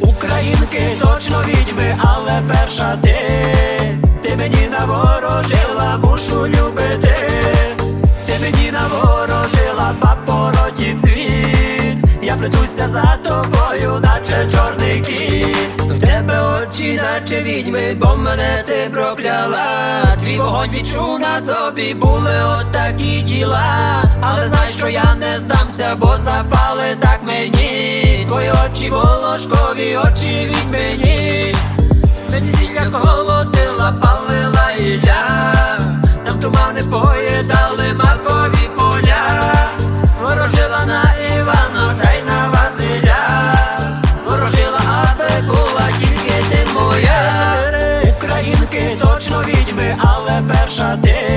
Українки точно відьми, але перша ти, ти мені наворожила, мушу любити, ти мені наворожила папороті цвіт, я плетуся за тобою, наче чорний кіт. В тебе очі, наче відьми, бо мене ти прокляла. Твій вогонь відчув на собі, були отакі діла. Але знай, що я не здамся, бо запали так мені. Ваші волошкові очі від мені, мені зілля колотила, палила ілля, там тумани поїдали макові поля, ворожила на Івана, та й на Василя, ворожила, а ти була тільки ти моя, Українки точно відьми, але перша ти.